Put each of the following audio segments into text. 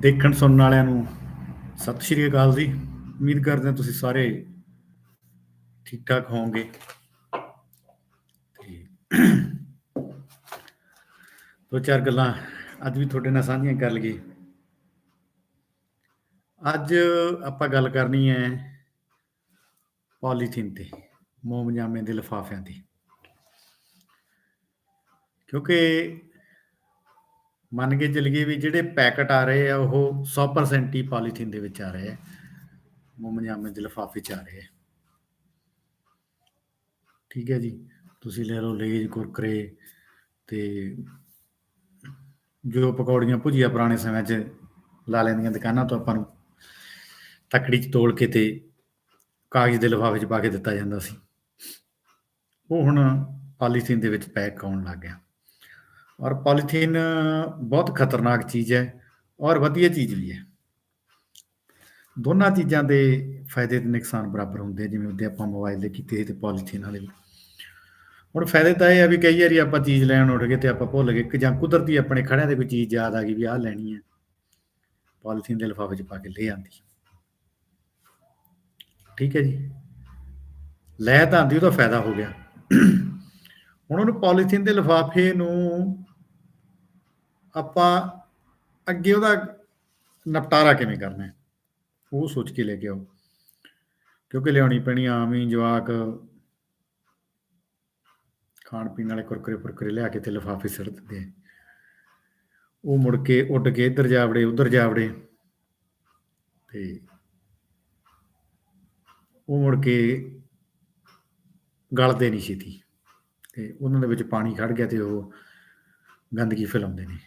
ਦੇਖਣ ਸੁਣਨ ਵਾਲਿਆਂ ਨੂੰ ਸਤਿ ਸ਼੍ਰੀ ਅਕਾਲ ਜੀ। ਉਮੀਦ ਕਰਦੇ ਹਾਂ ਤੁਸੀਂ ਸਾਰੇ ਠੀਕ ਠਾਕ ਹੋਵੋਗੇ ਦੋ ਚਾਰ ਗੱਲਾਂ ਅੱਜ ਵੀ ਤੁਹਾਡੇ ਨਾਲ ਸਾਂਝੀਆਂ ਕਰ ਲਈਏ। ਅੱਜ ਆਪਾਂ ਗੱਲ ਕਰਨੀ ਹੈ ਪੋਲੀਥੀਨ ਤੇ ਮੋਮਜਾਮੇ ਦੇ ਲਿਫਾਫਿਆਂ ਦੀ ਕਿਉਂਕਿ ਮੰਨ ਕੇ ਚੱਲੀਏ ਵੀ ਜਿਹੜੇ ਪੈਕਟ ਆ ਰਹੇ ਆ, ਉਹ 100% ਹੀ ਪੋਲੀਥੀਨ ਦੇ ਵਿੱਚ ਆ ਰਹੇ ਆ। ਮੋਮਜਾਮੇ ਦੇ ਲਿਫਾਫੇ ਚ ਆ ਰਹੇ ਆ। ਠੀਕ ਹੈ ਜੀ। ਤੁਸੀਂ ਲੈ ਲਓ ਲੇਜ, ਕੁਰਕਰੇ ਤੇ ਜੋ ਪਕੌੜੀਆਂ ਭੁਜੀਆ ਪੁਰਾਣੇ ਸਮੇਂ 'ਚ ਲਾ ਲੈਂਦੀਆਂ ਦੁਕਾਨਾਂ ਤੋਂ ਆਪਾਂ ਨੂੰ ਤਕੜੀ 'ਚ ਤੋਲ ਕੇ ਤੇ ਕਾਗਜ਼ ਦੇ ਲਿਫਾਫੇ 'ਚ ਪਾ ਕੇ ਦਿੱਤਾ ਜਾਂਦਾ ਸੀ। ਉਹ ਹੁਣ ਪੋਲੀਥੀਨ ਦੇ ਵਿੱਚ ਪੈਕ ਆਉਣ ਲੱਗ ਗਿਆ। ਔਰ ਪੋਲੀਥੀਨ ਬਹੁਤ ਖਤਰਨਾਕ ਚੀਜ਼ ਹੈ ਔਰ ਵਧੀਆ ਚੀਜ਼ ਵੀ ਹੈ। ਦੋਨਾਂ ਚੀਜ਼ਾਂ ਦੇ ਫਾਇਦੇ ਤੇ ਨੁਕਸਾਨ ਬਰਾਬਰ ਹੁੰਦੇ ਜਿਵੇਂ ਉਹਦੇ ਆਪਾਂ ਮੋਬਾਈਲ ਦੇ ਕੀਤੇ ਸੀ ਤੇ ਪੋਲੀਥੀਨ ਵਾਲੇ ਵੀ। ਹੁਣ ਫਾਇਦੇ ਤਾਂ ਇਹ ਆ ਵੀ ਕਈ ਵਾਰੀ ਆਪਾਂ ਚੀਜ਼ ਲੈਣ ਉੱਠ ਗਏ ਤੇ ਆਪਾਂ ਭੁੱਲ ਗਏ ਕਿ ਜਾਂ ਕੁਦਰਤੀ ਆਪਣੇ ਖੜਿਆਂ ਦੇ ਕੋਈ ਚੀਜ਼ ਯਾਦ ਆ ਗਈ ਵੀ ਆਹ ਲੈਣੀ ਹੈ। ਪੋਲੀਥੀਨ ਦੇ ਲਿਫਾਫੇ 'ਚ ਪਾ ਕੇ ਲੈ ਆਂਦੀ। ਠੀਕ ਹੈ ਜੀ। ਲੈ ਤਾਂ ਆਂਦੀ, ਉਹਦਾ ਫਾਇਦਾ ਹੋ ਗਿਆ। ਹੁਣ ਉਹਨੂੰ ਪੋਲੀਥੀਨ ਦੇ ਲਿਫਾਫੇ ਨੂੰ ਆਪਾਂ ਅੱਗੇ ਉਹਦਾ ਨਿਪਟਾਰਾ ਕਿਵੇਂ ਕਰਨਾ ਹੈ? ਉਹ ਸੋਚ ਕੇ ਲੈ ਕੇ ਆਓ। ਕਿਉਂਕਿ ਲਿਆਉਣੀ ਪੈਣੀ ਆਮ ਹੀ ਜਵਾਕ ਖਾਣ ਪੀਣ ਵਾਲੇ ਕੁਰਕਰੇ ਫੁਰਕਰੇ ਲਿਆ ਕੇ ਤੇ ਲਿਫਾਫੇ ਸਿੱਟ ਦਿੰਦੇ ਆ। ਉਹ ਮੁੜ ਕੇ ਉੱਡ ਕੇ ਇੱਧਰ ਜਾਵੜੇ ਉੱਧਰ ਜਾਵੜੇ ਤੇ ਉਹ ਮੁੜ ਕੇ ਗਲਦੇ ਨਹੀਂ ਛੇਤੀ। ਤੇ ਉਹਨਾਂ ਦੇ ਵਿੱਚ ਪਾਣੀ ਖੜ ਗਿਆ ਤੇ ਉਹ ਗੰਦਗੀ ਫੈਲਾਉਂਦੇ ਨੇ,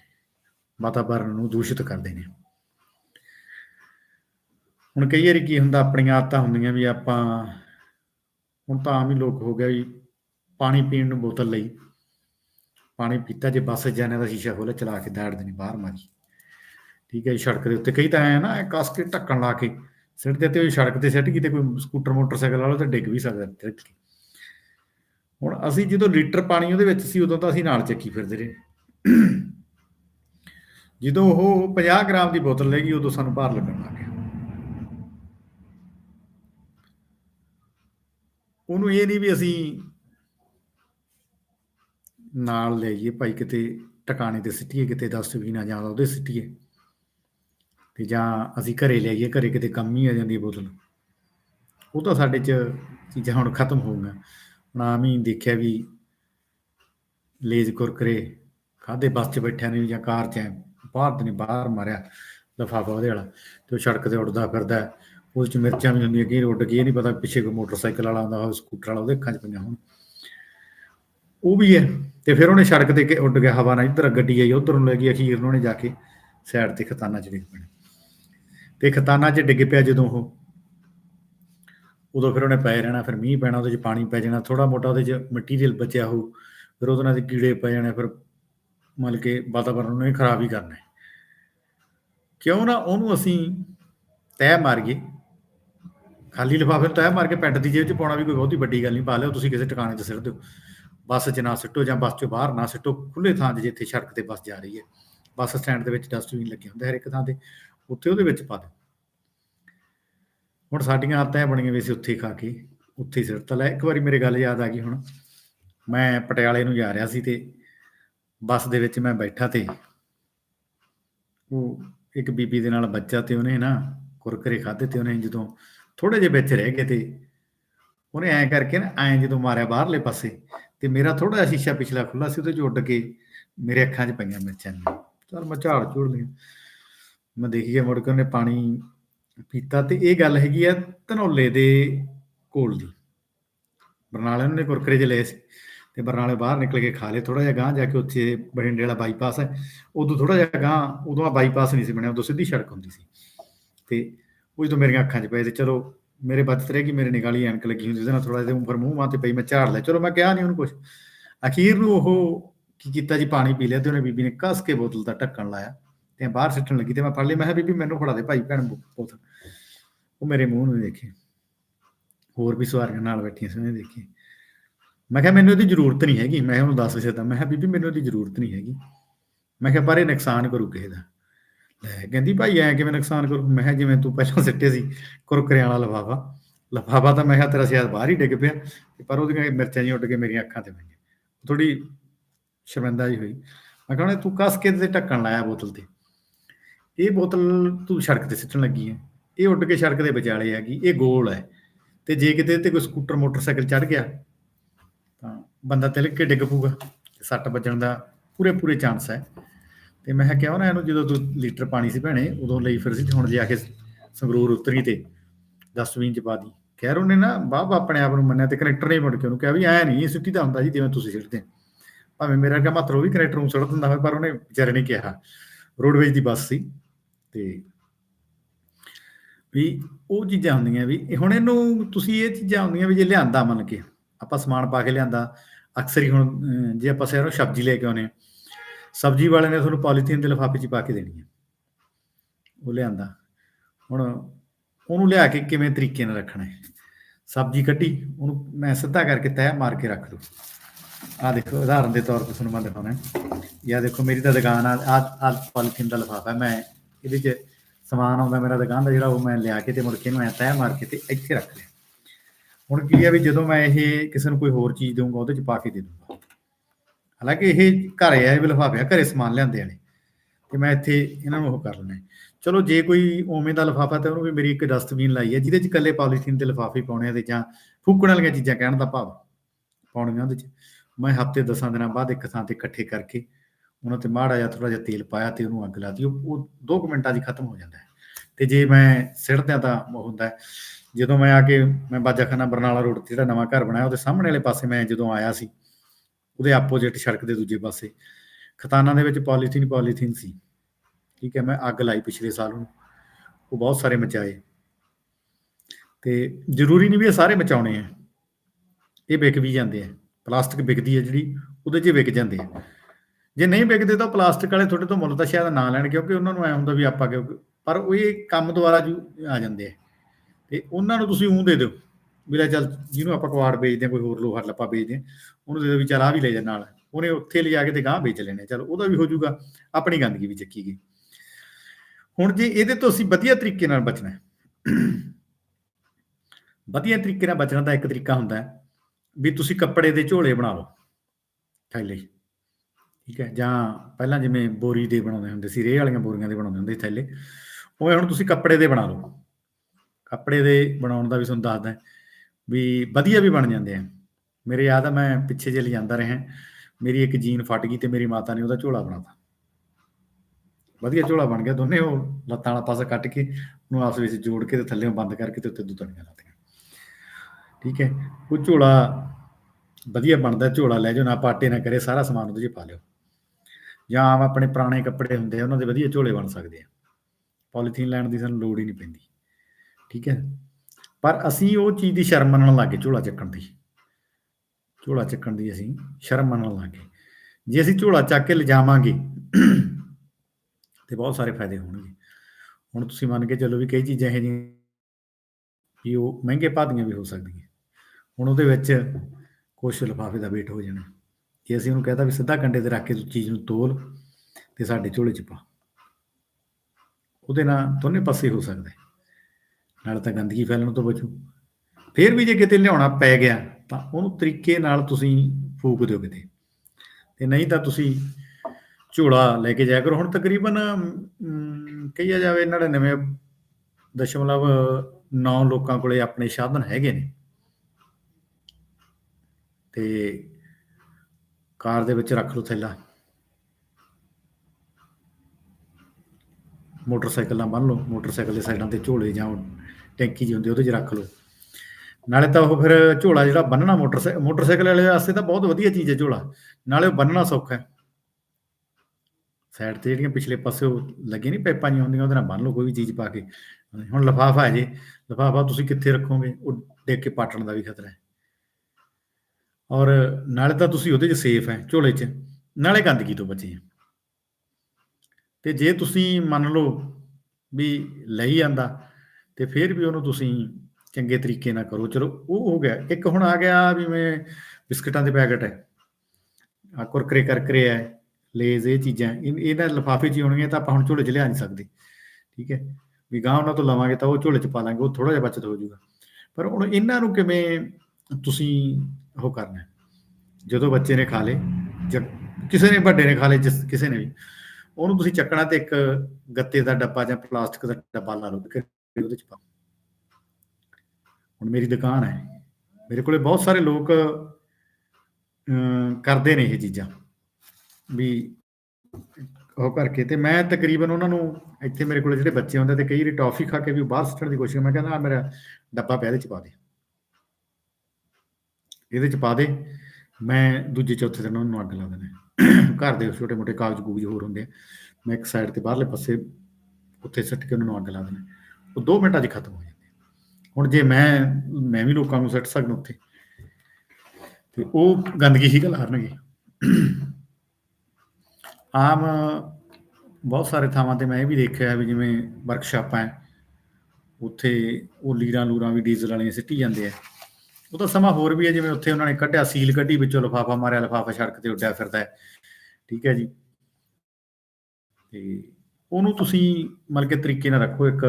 ਵਾਤਾਵਰਨ ਨੂੰ ਦੂਸ਼ਿਤ ਕਰਦੇ ਨੇ। ਹੁਣ ਕਈ ਵਾਰੀ ਕੀ ਹੁੰਦਾ, ਆਪਣੀਆਂ ਆਦਤਾਂ ਹੁੰਦੀਆਂ ਵੀ ਆਪਾਂ, ਹੁਣ ਤਾਂ ਆਮ ਹੀ ਲੋਕ ਹੋ ਗਿਆ ਵੀ ਪਾਣੀ ਪੀਣ ਨੂੰ ਬੋਤਲ ਲਈ, ਪਾਣੀ ਪੀਤਾ ਜੇ ਬੱਸ ਜਾਣੇ ਦਾ ਸ਼ੀਸ਼ਾ ਖੋਲੇ ਚਲਾ ਕੇ ਦਾੜ ਦੇਣੀ ਬਾਹਰ ਮਾਰੀ। ਠੀਕ ਹੈ ਜੀ, ਸੜਕ ਦੇ ਉੱਤੇ ਕਈ ਤਾਂ ਐ ਨਾ, ਐ ਕੱਸ ਕੇ ਢੱਕਣ ਲਾ ਕੇ ਸਿੱਟ ਦਿੱਤੇ ਹੋਈ ਸੜਕ ਤੇ ਸਿੱਟ ਕਿਤੇ ਕੋਈ ਸਕੂਟਰ, ਮੋਟਰਸਾਈਕਲ ਵਾਲਾ ਤਾਂ ਡਿੱਗ ਵੀ ਸਕਦਾ ਤਿਲਕ ਕੇ। ਹੁਣ ਅਸੀਂ ਜਦੋਂ ਲੀਟਰ ਪਾਣੀ ਉਹਦੇ ਵਿੱਚ ਸੀ, ਉਦੋਂ ਤਾਂ ਅਸੀਂ ਨਾਲ ਚੱਕੀ ਫਿਰਦੇ ਰਹੇ। ਜਦੋਂ ਉਹ 50 ਗ੍ਰਾਮ ਦੀ ਬੋਤਲ ਲੈ ਗਈ, ਉਦੋਂ ਸਾਨੂੰ ਬਾਹਰ ਲੱਗਣ ਲੱਗ ਗਿਆ। ਉਹਨੂੰ ਇਹ ਨਹੀਂ ਵੀ ਅਸੀਂ ਨਾਲ ਲੈ ਜਾਈਏ, ਭਾਈ ਕਿਤੇ ਟਿਕਾਣੇ ਤੇ ਸਿੱਟੀਏ, ਕਿਤੇ ਡਸਟਬਿਨ ਆ ਜਾਂਦਾ ਉਹਦੇ ਸਿੱਟੀਏ। ਤੇ ਜਾਂ ਅਸੀਂ ਘਰੇ ਲੈ ਜਾਈਏ, ਘਰੇ ਕਿਤੇ ਕੰਮ ਹੀ ਆ ਜਾਂਦੀ ਹੈ ਬੋਤਲ। ਉਹ ਤਾਂ ਸਾਡੇ 'ਚ ਚੀਜ਼ਾਂ ਹੁਣ ਖਤਮ ਹੋ ਗਈਆਂ। ਹੁਣ ਆਮ ਹੀ ਦੇਖਿਆ ਵੀ ਲੇਜ ਕੁਰਕਰੇ ਖਾਦੇ ਬੱਸ 'ਚ ਬੈਠਿਆਂ ਨੇ ਜਾਂ ਕਾਰ 'ਚ ਐਂ, ਬਾਹਰ ਤੇ ਬਾਹਰ ਮਾਰਿਆ ਲਫਾਫਾ ਉਹਦੇ ਵਾਲਾ ਤੇ ਉਹ ਸੜਕ ਤੇ ਉੱਡਦਾ ਫਿਰਦਾ ਹੈ। ਉਹਦੇ 'ਚ ਮਿਰਚਾਂ ਵੀ ਹੁੰਦੀਆਂ ਕੀ ਉੱਡ ਗਈ ਇਹ ਨਹੀਂ ਪਤਾ ਪਿੱਛੇ ਕੋਈ ਮੋਟਰਸਾਈਕਲ ਵਾਲਾ ਆਉਂਦਾ ਹੋਵੇ, ਸਕੂਟਰ ਵਾਲਾ, ਉਹਦੇ ਅੱਖਾਂ 'ਚ ਪਈਆਂ ਹੋਣ ਉਹ ਵੀ ਹੈ ਤੇ ਫਿਰ ਉਹਨੇ ਸੜਕ ਤੇ ਉੱਡ ਗਿਆ, ਹਵਾ ਨਾਲ ਇੱਧਰ ਗੱਡੀ ਆਈ, ਉਧਰ ਨੂੰ ਲੈ ਗਈ, ਅਖੀਰ ਉਹਨੇ ਜਾ ਕੇ ਸਾਈਡ ਤੇ ਖਤਾਨਾ 'ਚ ਡਿੱਗ ਪੈਣਾ ਤੇ ਖਤਾਨਾ 'ਚ ਡਿੱਗ ਪਿਆ ਜਦੋਂ ਉਹ ਉਦੋਂ ਫਿਰ ਉਹਨੇ ਪਏ ਰਹਿਣਾ, ਫਿਰ ਮੀਂਹ ਪੈਣਾ, ਉਹਦੇ 'ਚ ਪਾਣੀ ਪੈ ਜਾਣਾ ਥੋੜਾ ਮੋਟਾ ਉਹਦੇ 'ਚ ਮਟੀਰੀਅਲ ਬਚਿਆ ਹੋ ਫਿਰ ਉਹਦੇ ਨਾਲ ਕੀੜੇ ਪੈ ਜਾਣੇ, ਫਿਰ ਮਤਲਬ ਕਿ ਵਾਤਾਵਰਨ ਨੂੰ ਖਰਾਬ ਹੀ ਕਰਨਾ ਕਿਉਂ ਨਾ ਉਹਨੂੰ ਅਸੀਂ ਤੈਅ ਮਾਰੀਏ, ਖਾਲੀ ਲਿਫਾਫੇ ਨੂੰ ਤੈਅ ਮਾਰ ਕੇ ਪੈਂਟ ਦੀ ਜੇਬ 'ਚ ਪਾਉਣਾ ਵੀ ਕੋਈ ਬਹੁਤੀ ਵੱਡੀ ਗੱਲ ਨਹੀਂ, ਪਾ ਲਿਓ, ਤੁਸੀਂ ਕਿਸੇ ਟਿਕਾਣੇ 'ਤੇ ਸਿੱਟ ਦਿਓ। ਬੱਸ 'ਚ ਨਾ ਸਿੱਟੋ ਜਾਂ ਬੱਸ 'ਚੋਂ ਬਾਹਰ ਨਾ ਸਿੱਟੋ ਖੁੱਲੇ ਥਾਂ 'ਤੇ ਜਿੱਥੇ ਸੜਕ ਤੇ ਬੱਸ ਜਾ ਰਹੀ ਹੈ। ਬੱਸ ਸਟੈਂਡ ਦੇ ਵਿੱਚ ਡਸਟਬਿਨ ਲੱਗੇ ਹੁੰਦੇ ਹਰ ਇੱਕ ਥਾਂ ਤੇ, ਉੱਥੇ ਉਹਦੇ ਵਿੱਚ ਪਾ ਦਿਓ। ਹੁਣ ਸਾਡੀਆਂ ਆਦਤਾਂ ਬਣੀਆਂ ਵੀ ਸੀ ਉੱਥੇ ਹੀ ਖਾ ਕੇ, ਉੱਥੇ ਸਿਰ ਸਿੱਟਤਾ ਲੈ। ਇੱਕ ਵਾਰੀ ਮੇਰੇ ਗੱਲ ਯਾਦ ਆ ਗਈ ਹੁਣ। ਮੈਂ ਪਟਿਆਲੇ ਨੂੰ ਜਾ ਰਿਹਾ ਸੀ ਤੇ ਬੱਸ ਦੇ ਵਿੱਚ ਮੈਂ ਬੈਠਾ ਤੇ ਉਹ ਇੱਕ ਬੀਬੀ ਦੇ ਨਾਲ ਬੱਚਾ ਤੇ ਉਹਨੇ ਨਾ ਕੁਰਕਰੇ ਖਾਦੇ ਤੇ ਉਹਨੇ ਜਦੋਂ ਥੋੜੇ ਜਿਹੇ ਵਿੱਚ ਰਹਿ ਗਏ ਤੇ ਉਹਨੇ ਐਂ ਕਰਕੇ ਨਾ ਐਂ ਜਦੋਂ ਮਾਰਿਆ ਬਾਹਰਲੇ ਪਾਸੇ ਤੇ ਮੇਰਾ ਥੋੜਾ ਜਿਹਾ ਸ਼ੀਸ਼ਾ ਪਿਛਲਾ ਖੁੱਲਾ ਸੀ, ਉਹਦੇ ਚ ਉੱਡ ਕੇ ਮੇਰੇ ਅੱਖਾਂ 'ਚ ਪਈਆਂ ਮਿਰਚਾਂ। ਨੇ ਚਲ ਮੈਂ ਝਾੜ ਝੂੜ ਲਿਆ ਮੈਂ ਦੇਖੀ ਗਿਆ ਮੁੜ ਕੇ ਉਹਨੇ ਪਾਣੀ ਪੀਤਾ ਤੇ ਇਹ ਗੱਲ ਹੈਗੀ ਆ ਧਨੌਲੇ ਦੇ ਕੋਲ ਦੀ। ਬਰਨਾਲੇ ਉਹਨੇ ਕੁਰਕਰੇ ਜਿਹੇ ਲਏ ਸੀ ਤੇ ਬਰਨਾਲੇ ਬਾਹਰ ਨਿਕਲ ਕੇ ਖਾ ਲਏ ਥੋੜਾ ਜਿਹਾ ਗਾਂ ਜਾ ਕੇ ਉੱਥੇ ਬਠਿੰਡੇ ਵਾਲਾ ਬਾਈਪਾਸ ਹੈ। ਉਦੋਂ ਥੋੜਾ ਜਿਹਾ ਗਾਂ ਉਦੋਂ ਆ ਬਾਈਪਾਸ ਨਹੀਂ ਸੀ ਬਣਿਆ, ਉਦੋਂ ਸਿੱਧੀ ਸੜਕ ਹੁੰਦੀ ਸੀ। ਤੇ ਉਹ ਜਦੋਂ ਮੇਰੀਆਂ ਅੱਖਾਂ 'ਚ ਪਏ ਤੇ ਚਲੋ ਮੇਰੇ ਬਚਤ ਰਹਿ ਗਈ, ਮੇਰੇ ਨਿਗਾਲੀ ਐਨਕ ਲੱਗੀ ਹੁੰਦੀ ਉਹਦੇ ਨਾਲ ਥੋੜਾ ਜਿਹਾ ਉਮਰ ਮੂੰਹ ਮਾਂ ਤੇ ਪਈ, ਮੈਂ ਝਾੜ ਲਿਆ, ਚਲੋ ਮੈਂ ਕਿਹਾ ਨਹੀਂ ਉਹਨੂੰ ਕੁਝ ਅਖੀਰ ਨੂੰ ਉਹ ਕੀ ਕੀਤਾ ਜੀ, ਪਾਣੀ ਪੀ ਲਿਆ ਤੇ ਉਹਨੇ ਬੀਬੀ ਨੇ ਕੱਸ ਕੇ ਬੋਤਲ ਦਾ ਢੱਕਣ ਲਾਇਆ ਤੇ ਬਾਹਰ ਸਿੱਟਣ ਲੱਗੀ ਤੇ ਮੈਂ ਫੜ ਲਈ ਮੈਂ ਕਿਹਾ ਬੀਬੀ ਮੈਨੂੰ ਫੜਾ ਦੇ ਭਾਈ ਭੈਣ ਬੋਤਲ ਉਹ ਮੇਰੇ ਮੂੰਹ ਨੂੰ ਦੇਖੇ। ਹੋਰ ਵੀ ਸਵਾਰੀਆਂ ਨਾਲ ਬੈਠੀਆਂ ਸੀ, ਉਹਨੇ ਦੇਖੀ ਮੈਂ ਕਿਹਾ, ਮੈਨੂੰ ਇਹਦੀ ਜ਼ਰੂਰਤ ਨਹੀਂ ਹੈਗੀ। ਮੈਂ ਉਹਨੂੰ ਦੱਸ ਸਕਦਾ ਮੈਂ ਕਿਹਾ, ਬੀਬੀ, ਮੈਨੂੰ ਇਹਦੀ ਜ਼ਰੂਰਤ ਨਹੀਂ ਹੈਗੀ। ਮੈਂ ਕਿਹਾ, ਪਰ ਇਹ ਨੁਕਸਾਨ ਕਰੂ ਕਿਸੇ ਦਾ। ਲੈ, ਕਹਿੰਦੀ, ਭਾਈ, ਐ ਕਿਵੇਂ ਨੁਕਸਾਨ ਕਰੂ? ਮੈਂ ਕਿਹਾ, ਜਿਵੇਂ ਤੂੰ ਪਹਿਲਾਂ ਸਿੱਟੇ ਸੀ, ਕੁਰਕਰਿਆਂ ਵਾਲਾ ਲਫਾਫਾ। ਲਫਾਫਾ ਤਾਂ ਮੈਂ ਕਿਹਾ, ਤੇਰਾ ਸ਼ਾਇਦ ਬਾਹਰ ਹੀ ਡਿੱਗ ਪਿਆ। ਪਰ ਉਹਦੀਆਂ ਮਿਰਚਾਂ ਜਿਹੀਆਂ ਉੱਡ ਕੇ ਮੇਰੀਆਂ ਅੱਖਾਂ ਤੇ ਪਈਆਂ। ਥੋੜੀ ਸ਼ਰਮਿੰਦਾ ਜੀ ਹੋਈ। ਮੈਂ ਕਹਿੰਦਾ ਤੂੰ ਕੱਸ ਕੇ ਤੇ ਢੱਕਣ ਲਾਇਆ ਬੋਤਲ ਤੇ। ਇਹ ਬੋਤਲ ਤੂੰ ਸੜਕ ਤੇ ਸਿੱਟਣ ਲੱਗੀ ਹੈ ਇਹ ਉੱਡ ਕੇ ਸੜਕ ਦੇ ਵਿਚਾਲੇ ਹੈਗੀ ਇਹ ਗੋਲ ਹੈ। ਤੇ ਜੇ ਕਿਤੇ ਤੇ ਕੋਈ ਸਕੂਟਰ, ਮੋਟਰਸਾਈਕਲ ਚੜ ਗਿਆ, ਤਾਂ ਬੰਦਾ ਤਿਲਕ ਕੇ ਡਿੱਗ ਪੂਗਾ ਸੱਟ ਵੱਜਣ ਦਾ ਪੂਰੇ ਪੂਰੇ ਚਾਂਸ ਹੈ। ਤੇ ਮੈਂ ਕਿਹਾ ਕਿਉਂ ਨਾ ਇਹਨੂੰ ਜਦੋਂ ਤੂੰ ਲੀਟਰ ਪਾਣੀ ਸੀ ਭੈਣੇ, ਉਦੋਂ ਲਈ ਫਿਰ ਸੀ, ਹੁਣ ਜੇ ਆ ਕੇ ਸੰਗਰੂਰ ਉਤਰੀ ਤੇ ਡਸਟਬਿਨ ਚ ਪਾ ਦੀ। ਖੈਰ ਉਹਨੇ ਨਾ ਬਾਬ ਆਪਣੇ ਆਪ ਨੂੰ ਮੰਨਿਆ ਤੇ ਕਨੈਕਟਰ ਨੇ ਮੁੜ ਕੇ ਉਹਨੂੰ ਕਿਹਾ ਵੀ ਐ ਨਹੀਂ ਸਿੱਟੀ ਦਾ ਹੁੰਦਾ ਜੀ ਜਿਵੇਂ ਤੁਸੀਂ ਸਿੱਟਦੇ। ਭਾਵੇਂ ਮੇਰਾ ਕਾ ਮਾਤਰ ਉਹ ਵੀ ਕਨੈਕਟਰ ਨੂੰ ਸਿੱਟ ਦਿੰਦਾ ਹੋਵੇ, ਪਰ ਉਹਨੇ ਵਿਚਾਰੇ ਨੇ ਕਿਹਾ। ਰੋਡਵੇਜ ਦੀ ਬੱਸ ਸੀ ਤੇ ਵੀ ਉਹ ਚੀਜ਼ਾਂ ਹੁੰਦੀਆਂ ਵੀ ਹੁਣ ਇਹਨੂੰ ਤੁਸੀਂ ਇਹ ਚੀਜ਼ਾਂ ਹੁੰਦੀਆਂ ਵੀ ਜੇ ਲਿਆਂਦਾ ਮੰਨ ਕੇ, ਆਪਾਂ ਸਮਾਨ ਪਾ ਕੇ ਲਿਆਂਦਾ, ਅਕਸਰ ਹੀ ਹੁਣ ਜੇ ਆਪਾਂ ਸ਼ਹਿਰੋਂ ਸਬਜ਼ੀ ਲੈ ਕੇ ਆਉਨੇ ਆ ਸਬਜ਼ੀ ਵਾਲੇ ਨੇ ਤੁਹਾਨੂੰ ਪੋਲੀਥੀਨ ਦੇ ਲਿਫਾਫੇ 'ਚ ਪਾ ਕੇ ਦੇਣੀ ਹੈ। ਉਹ ਲਿਆਂਦਾ। ਹੁਣ ਉਹਨੂੰ ਲਿਆ ਕੇ ਕਿਵੇਂ ਤਰੀਕੇ ਨਾਲ ਰੱਖਣਾ ਹੈ? ਸਬਜ਼ੀ ਕੱਢੀ, ਉਹਨੂੰ ਮੈਂ ਸਿੱਧਾ ਕਰਕੇ ਤੈਅ ਮਾਰ ਕੇ ਰੱਖ ਦੂ। ਆ ਦੇਖੋ, ਉਦਾਹਰਨ ਦੇ ਤੌਰ ਤੇ ਤੁਹਾਨੂੰ ਮੈਂ ਦਿਖਾਉਣਾ ਹੈ। ਇਹ ਦੇਖੋ, ਮੇਰੀ ਤਾਂ ਦੁਕਾਨ ਆ ਆ ਪੋਲੀਥੀਨ ਦਾ ਲਿਫਾਫਾ ਮੈਂ ਇਹਦੇ 'ਚ ਸਮਾਨ ਆਉਂਦਾ ਮੇਰਾ ਦੁਕਾਨ ਦਾ ਜਿਹੜਾ ਉਹ ਮੈਂ ਲਿਆ ਕੇ ਤੇ ਮੁੜ ਕੇ ਇਹਨੂੰ ਐ ਤਹਿ ਮਾਰ ਕੇ ਤੇ ਇੱਥੇ ਰੱਖ ਲਿਆ। ਹੁਣ ਕੀ ਹੈ ਵੀ ਜਦੋਂ ਮੈਂ ਇਹ ਕਿਸੇ ਨੂੰ ਕੋਈ ਹੋਰ ਚੀਜ਼ ਦਊਂਗਾ, ਉਹਦੇ 'ਚ ਪਾ ਕੇ ਦੇ ਦੂੰਗਾ ਹਾਲਾਂਕਿ ਇਹ ਘਰੇ ਆਏ ਵੀ ਲਿਫਾਫੇ ਘਰੇ ਸਮਾਨ ਲਿਆਂਦੇ ਨੇ ਤੇ ਮੈਂ ਇੱਥੇ ਇਹਨਾਂ ਨੂੰ ਉਹ ਕਰ ਲੈਣਾ ਚਲੋ ਜੇ ਕੋਈ ਉਵੇਂ ਦਾ ਲਿਫਾਫਾ ਤੇ ਉਹਨੂੰ ਵੀ ਮੇਰੀ ਇੱਕ ਡਸਟਬਿਨ ਲਾਈ ਹੈ ਜਿਹਦੇ 'ਚ ਇਕੱਲੇ ਪੋਲੀਥੀਨ ਦੇ ਲਿਫਾਫੇ ਪਾਉਣੇ ਆ ਤੇ ਜਾਂ ਫੂਕਣ ਵਾਲੀਆਂ ਚੀਜ਼ਾਂ ਕਹਿਣ ਦਾ ਭਾਵ ਪਾਉਣੀਆਂ ਉਹਦੇ 'ਚ। ਮੈਂ ਹਫ਼ਤੇ ਦਸਾਂ ਦਿਨਾਂ ਬਾਅਦ ਇੱਕ ਥਾਂ ਤੇ ਇਕੱਠੇ ਕਰਕੇ ਉਹਨਾਂ ਤੇ ਮਾੜਾ ਜਿਹਾ ਥੋੜਾ ਜਿਹਾ ਤੇਲ ਪਾਇਆ ਤੇ ਉਹਨੂੰ ਅੱਗ ਲਾਤੀ ਉਹ ਉਹ 2 ਮਿੰਟਾਂ 'ਚ ਖਤਮ ਹੋ ਜਾਂਦਾ ਹੈ। ਤੇ ਜੇ ਮੈਂ ਸਿੱਟਦਿਆਂ ਤਾਂ ਹੁੰਦਾ ਜਦੋਂ ਮੈਂ ਆ ਕੇ ਮੈਂ ਬਾਜਾਖਾਨਾ ਬਰਨਾਲਾ ਰੋਡ ਤੇ ਜਿਹੜਾ ਨਵਾਂ ਘਰ ਬਣਾਇਆ, ਉਹਦੇ ਸਾਹਮਣੇ ਵਾਲੇ ਪਾਸੇ ਮੈਂ ਜਦੋਂ ਆਇਆ ਸੀ, ਉਹਦੇ ਆਪੋਜ਼ਿਟ ਸੜਕ ਦੇ ਦੂਜੇ ਪਾਸੇ, ਖਤਾਨਾਂ ਦੇ ਵਿੱਚ ਪੋਲੀਥੀਨ ਪੋਲੀਥੀਨ ਸੀ। ਠੀਕ ਹੈ, ਮੈਂ ਅੱਗ ਲਾਈ ਪਿਛਲੇ ਸਾਲ ਨੂੰ। ਉਹ ਬਹੁਤ ਸਾਰੇ ਮਚਾਏ। ਤੇ ਜ਼ਰੂਰੀ ਨਹੀਂ ਵੀ ਇਹ ਸਾਰੇ ਮਚਾਉਣੇ ਆ ਇਹ ਵਿਕ ਵੀ ਜਾਂਦੇ ਆ ਪਲਾਸਟਿਕ ਵਿਕਦੀ ਹੈ ਜਿਹੜੀ, ਉਹਦੇ 'ਚ ਵਿਕ ਜਾਂਦੇ ਆ ਜੇ ਨਹੀਂ ਵਿਕਦੇ ਤਾਂ ਪਲਾਸਟਿਕ ਵਾਲੇ ਤੁਹਾਡੇ ਤੋਂ ਮੁੱਲ ਤਾਂ ਸ਼ਾਇਦ ਨਾ ਲੈਣ, ਕਿਉਂਕਿ ਉਹਨਾਂ ਨੂੰ ਐ ਹੁੰਦਾ ਵੀ ਆਪਾਂ ਕਿਉਂਕਿ ਪਰ ਉਹ ਇਹ ਕੰਮ ਦੁਆਰਾ ਜੂ, ਆ ਜਾਂਦੇ ਆ। ਤੇ ਉਹਨਾਂ ਨੂੰ ਤੁਸੀਂ ਊਂ ਦੇ ਦਿਓ, ਵੀ ਲੈ ਚੱਲ ਜਿਹਨੂੰ ਆਪਾਂ ਕਵਾੜ ਵੇਚਦੇ ਆ ਕੋਈ ਹੋਰ ਲੋਹਾ ਲੱਪਾ ਵੇਚਦੇ ਆ ਉਹਨੂੰ ਦੇ ਦਿਓ ਵੀ ਚੱਲ ਆ ਵੀ ਲੈ ਜਾ ਨਾਲ। ਉਹਨੇ ਉੱਥੇ ਲਿਜਾ ਕੇ ਤੇ ਗਾਂ ਵੇਚ ਲੈਣੇ ਚਲ ਉਹਦਾ ਵੀ ਹੋ ਜਾਊਗਾ ਆਪਣੀ ਗੰਦਗੀ ਵੀ ਚੱਕੀ ਗਈ। ਹੁਣ ਜੇ ਇਹਦੇ ਤੋਂ ਅਸੀਂ ਵਧੀਆ ਤਰੀਕੇ ਨਾਲ ਬਚਣਾ ਹੈ, ਵਧੀਆ ਤਰੀਕੇ ਨਾਲ ਬਚਣ ਦਾ ਇੱਕ ਤਰੀਕਾ ਹੁੰਦਾ ਹੈ, ਵੀ ਤੁਸੀਂ ਕੱਪੜੇ ਦੇ ਝੋਲੇ ਬਣਾ ਲਓ ਥੈਲੇ। ਠੀਕ ਹੈ? ਜਾਂ ਪਹਿਲਾਂ ਜਿਵੇਂ ਬੋਰੀ ਦੇ ਬਣਾਉਂਦੇ ਹੁੰਦੇ ਸੀ, ਰੇਹ ਵਾਲੀਆਂ ਬੋਰੀਆਂ ਦੇ ਬਣਾਉਂਦੇ ਹੁੰਦੇ ਸੀ ਥੈਲੇ। ਉਹ ਹੁਣ ਤੁਸੀਂ ਕੱਪੜੇ ਦੇ ਬਣਾ ਲਓ। ਕੱਪੜੇ ਦੇ ਬਣਾਉਣ ਦਾ ਵੀ ਤੁਹਾਨੂੰ ਦੱਸਦਾ ਵੀ ਵਧੀਆ ਵੀ ਬਣ ਜਾਂਦੇ ਆ। ਮੇਰੇ ਯਾਦ ਆ, ਮੈਂ ਪਿੱਛੇ ਜੇ ਲਿਜਾਂਦਾ ਰਿਹਾ। ਮੇਰੀ ਇੱਕ ਜੀਨ ਫਟ ਗਈ ਤੇ ਮੇਰੀ ਮਾਤਾ ਨੇ ਉਹਦਾ ਝੋਲਾ ਬਣਾਤਾ ਵਧੀਆ ਝੋਲਾ ਬਣ ਗਿਆ ਦੋਨੇ, ਉਹ ਲੱਤਾਂ ਵਾਲਾ ਪਾਸਾ ਕੱਟ ਕੇ ਉਹਨੂੰ ਆਪਸ ਵਿੱਚ ਜੋੜ ਕੇ ਤੇ ਥੱਲੇੋਂ ਬੰਦ ਕਰਕੇ ਤੇ ਉੱਤੇ ਦੋ ਤਣੀਆਂ ਲਾਤੀਆਂ। ਠੀਕ ਹੈ? ਉਹ ਝੋਲਾ ਵਧੀਆ ਬਣਦਾ, ਝੋਲਾ ਲੈ ਜਾਓ, ਨਾ ਪਾਟੇ ਨਾ ਕਰੇ, ਸਾਰਾ ਸਮਾਨ ਉਹਦੇ 'ਚ ਪਾ ਲਿਓ। ਜਾਂ ਆਮ ਆਪਣੇ ਪੁਰਾਣੇ ਕੱਪੜੇ ਹੁੰਦੇ ਆ, ਉਹਨਾਂ ਦੇ ਵਧੀਆ ਝੋਲੇ ਬਣ ਸਕਦੇ ਆ। ਪੋਲੀਥੀਨ ਲੈਣ ਦੀ ਸਾਨੂੰ ਲੋੜ ਹੀ ਨਹੀਂ ਪੈਂਦੀ। ਠੀਕ ਹੈ? ਪਰ ਅਸੀਂ ਉਹ ਚੀਜ਼ ਦੀ ਸ਼ਰਮ ਮੰਨਣ ਲੱਗੇ ਝੋਲਾ ਚੱਕਣ ਦੀ। ਝੋਲਾ ਚੱਕਣ ਦੀ ਅਸੀਂ ਸ਼ਰਮ ਮੰਨਣ ਲੱਗੇ ਜੇ ਅਸੀਂ ਝੋਲਾ ਚੱਕ ਕੇ ਲਿਜਾਵਾਂਗੇ, ਤੇ ਬਹੁਤ ਸਾਰੇ ਫਾਇਦੇ ਹੋਣਗੇ। ਹੁਣ ਤੁਸੀਂ ਮੰਨ ਕੇ ਚੱਲੋ ਵੀ ਕਈ ਚੀਜ਼ਾਂ ਇਹ ਜਿਹੀਆਂ ਵੀ ਉਹ ਮਹਿੰਗੇ ਭਾਦੀਆਂ ਵੀ ਹੋ ਸਕਦੀਆਂ। ਹੁਣ ਉਹਦੇ ਵਿੱਚ ਕੁਛ ਲਿਫਾਫੇ ਦਾ ਵੇਟ ਹੋ ਜਾਣਾ। ਜੇ ਅਸੀਂ ਉਹਨੂੰ ਕਹਤਾ ਵੀ ਸਿੱਧਾ ਕੰਡੇ ਤੇ ਰੱਖ ਕੇ ਤੂੰ ਚੀਜ਼ ਨੂੰ ਤੋਲ ਤੇ ਸਾਡੇ ਝੋਲੇ 'ਚ ਪਾ। ਉਹਦੇ ਨਾਲ ਦੋਨੇ ਪਾਸੇ ਹੋ ਸਕਦਾ ਨਾਲ ਤਾਂ ਗੰਦਗੀ ਫੈਲਣ ਤੋਂ ਬਚੋ। ਫਿਰ ਵੀ ਜੇ ਕਿਤੇ ਲਿਆਉਣਾ ਪੈ ਗਿਆ, ਤਾਂ ਉਹਨੂੰ ਤਰੀਕੇ ਨਾਲ ਤੁਸੀਂ ਫੂਕ ਦਿਓ ਕਿਤੇ। ਤੇ ਨਹੀਂ ਤਾਂ ਤੁਸੀਂ ਝੋਲਾ ਲੈ ਕੇ ਜਾਇਆ ਕਰੋ। ਹੁਣ ਤਕਰੀਬਨ ਕਹੀਆ ਜਾਵੇ 99 ਦਸ਼ਮਲਵ 9 ਲੋਕਾਂ ਕੋਲੇ ਆਪਣੇ ਸਾਧਨ ਹੈਗੇ ਨੇ। ਤੇ ਕਾਰ ਦੇ ਵਿੱਚ ਰੱਖ ਲਓ ਥੈਲਾ। ਮੋਟਰਸਾਈਕਲ ਨਾਲ ਬੰਨ ਲਓ, ਮੋਟਰਸਾਈਕਲ ਦੇ ਸਾਈਡਾਂ ਤੇ ਝੋਲੇ ਜਾਂ ਟੈਂਕੀ ਜਿਹੀ ਹੁੰਦੀ ਉਹਦੇ 'ਚ ਰੱਖ ਲਓ। ਨਾਲੇ ਤਾਂ ਉਹ ਫਿਰ ਝੋਲਾ ਜਿਹੜਾ ਬੰਨਣਾ ਮੋਟਰਸਾਈਕਲ ਮੋਟਰਸਾਈਕਲ ਵਾਲੇ ਵਾਸਤੇ ਤਾਂ ਬਹੁਤ ਵਧੀਆ ਚੀਜ਼ ਹੈ ਝੋਲਾ। ਨਾਲੇ ਉਹ ਬੰਨਣਾ ਸੌਖਾ ਹੈ। ਸਾਈਡ ਤੇ ਜਿਹੜੀਆਂ ਪਿਛਲੇ ਪਾਸੇ ਉਹ ਲੱਗੇ ਨਹੀਂ ਪਾਈਪਾਂ ਜਿਹੀਆਂ ਹੁੰਦੀਆਂ, ਉਹਦੇ ਨਾਲ ਬੰਨ ਲਓ ਕੋਈ ਵੀ ਚੀਜ਼ ਪਾ ਕੇ। ਹੁਣ ਲਫਾਫਾ ਹੈ ਜੇ। ਲਫਾਫਾ ਤੁਸੀਂ ਕਿੱਥੇ ਰੱਖੋਗੇ? ਉਹ ਡਿੱਗ ਕੇ ਪਾਟਣ ਦਾ ਵੀ ਖਤਰਾ ਹੈ। ਔਰ ਨਾਲੇ ਤਾਂ ਤੁਸੀਂ ਉਹਦੇ 'ਚ ਸੇਫ ਹੈ, ਝੋਲੇ 'ਚ। ਨਾਲੇ ਗੰਦਗੀ ਤੋਂ ਬਚੇ ਹੈ ਤੇ ਜੇ ਤੁਸੀਂ ਮੰਨ ਲਓ ਵੀ ਲਈ ਜਾਂਦਾ, ਤੇ ਫਿਰ ਵੀ ਉਹਨੂੰ ਤੁਸੀਂ ਚੰਗੇ ਤਰੀਕੇ ਨਾਲ ਕਰੋ। ਚਲੋ, ਉਹ ਹੋ ਗਿਆ। ਇੱਕ ਹੁਣ ਆ ਗਿਆ ਵੀ ਮੈਂ ਬਿਸਕਟਾਂ ਦੇ ਪੈਕਟ ਹੈ। ਆ ਕੁਰਕਰੇ ਕਰਕਰੇ ਹੈ, ਲੇਜ਼, ਇਹ ਚੀਜ਼ਾਂ। ਇਹਨਾਂ ਲਿਫਾਫੇ 'ਚ ਹੋਣਗੀਆਂ ਤਾਂ ਆਪਾਂ ਹੁਣ ਝੋਲੇ 'ਚ ਲਿਆ ਨਹੀਂ ਸਕਦੇ। ਠੀਕ ਹੈ? ਵੀ ਗਾਂ ਉਹਨਾਂ ਤੋਂ ਲਵਾਂਗੇ ਤਾਂ ਉਹ ਝੋਲੇ 'ਚ ਪਾ ਲਾਂਗੇ, ਉਹ ਥੋੜਾ ਜਿਹਾ ਬਚਤ ਹੋ ਜਾਊਗਾ। ਪਰ ਹੁਣ ਇਹਨਾਂ ਨੂੰ ਕਿਵੇਂ ਤੁਸੀਂ ਉਹ ਕਰਨਾ ਜਦੋਂ ਬੱਚੇ ਨੇ ਖਾ ਲਏ ਕਿਸੇ ਨੇ ਵੱਡੇ ਨੇ ਖਾ ਲਏ ਜਿਸ ਕਿਸੇ ਨੇ ਵੀ ਉਹਨੂੰ ਤੁਸੀਂ ਚੱਕਣਾ ਤੇ ਇੱਕ ਗੱਤੇ ਦਾ ਡੱਬਾ ਜਾਂ ਪਲਾਸਟਿਕ ਦਾ ਡੱਬਾ ਲਾ ਲਓ ਤੇ ਉਹਦੇ 'ਚ ਪਾ ਹੁਣ ਮੇਰੀ ਦੁਕਾਨ ਹੈ ਮੇਰੇ ਕੋਲੇ ਬਹੁਤ ਸਾਰੇ ਲੋਕ ਅਮ, ਕਰਦੇ ਨੇ ਇਹ ਚੀਜ਼ਾਂ ਵੀ ਉਹ ਕਰਕੇ ਤੇ ਮੈਂ ਤਕਰੀਬਨ ਉਹਨਾਂ ਨੂੰ ਇੱਥੇ ਮੇਰੇ ਕੋਲ ਜਿਹੜੇ ਬੱਚੇ ਹੁੰਦੇ ਤੇ ਕਈ ਵਾਰੀ ਟੌਫੀ ਖਾ ਕੇ ਵੀ ਬਾਹਰ ਸੁੱਟਣ ਦੀ ਕੋਸ਼ਿਸ਼ ਮੈਂ ਕਹਿੰਦਾ ਮੇਰਾ ਡੱਬਾ ਪਹਿਲੇ ਚ ਪਾ ਦੇ। ਇਹਦੇ ਚ ਪਾ ਦੇ। ਮੈਂ ਦੂਜੇ ਚੌਥੇ ਦਿਨ ਉਹਨੂੰ ਅੱਗ ਲਾ ਦੇਣਾ ਘਰ ਦੇ ਛੋਟੇ ਮੋਟੇ ਕਾਗਜ਼ ਕੂਗਜ਼ ਹੋਰ ਹੁੰਦੇ ਆ। ਮੈਂ ਇੱਕ ਸਾਈਡ ਤੇ ਬਾਹਰਲੇ ਪਾਸੇ ਉੱਥੇ ਸੁੱਟ ਕੇ ਉਹਨਾਂ ਨੂੰ ਅੱਗ ਲਾ ਦੇਣਾ ਉਹ 2 ਮਿੰਟਾਂ 'ਚ ਖਤਮ ਹੋ ਜਾਂਦੇ ਹੁਣ ਜੇ ਮੈਂ ਮੈਂ ਵੀ ਲੋਕਾਂ ਨੂੰ ਸੁੱਟ ਸਕਦਾ ਉੱਥੇ। ਤੇ ਉਹ ਗੰਦਗੀ ਹੀ ਖਿਲਾਰਨਗੇ ਆਮ ਬਹੁਤ ਸਾਰੇ ਥਾਵਾਂ ਤੇ ਮੈਂ ਇਹ ਵੀ ਦੇਖਿਆ ਵੀ ਜਿਵੇਂ ਵਰਕਸ਼ਾਪਾਂ ਉੱਥੇ ਉਹ ਲੀਰਾਂ ਲੂਰਾਂ ਵੀ ਡੀਜ਼ਲ ਵਾਲੀਆਂ ਸਿੱਟੀ ਜਾਂਦੇ ਆ। ਉਹ ਤਾਂ ਸਮਾਂ ਹੋਰ ਵੀ ਹੈ, ਜਿਵੇਂ ਉੱਥੇ ਉਹਨਾਂ ਨੇ ਕੱਢਿਆ, ਸੀਲ ਕੱਢੀ, ਵਿੱਚੋਂ ਲਿਫਾਫਾ ਮਾਰਿਆ, ਲਿਫਾਫਾ ਸੜਕ ਤੇ ਉੱਡਿਆ ਫਿਰਦਾ ਹੈ। ਠੀਕ ਹੈ ਜੀ। ਤੇ ਉਹਨੂੰ ਤੁਸੀਂ ਮਤਲਬ ਕਿ ਤਰੀਕੇ ਨਾਲ ਰੱਖੋ, ਇੱਕ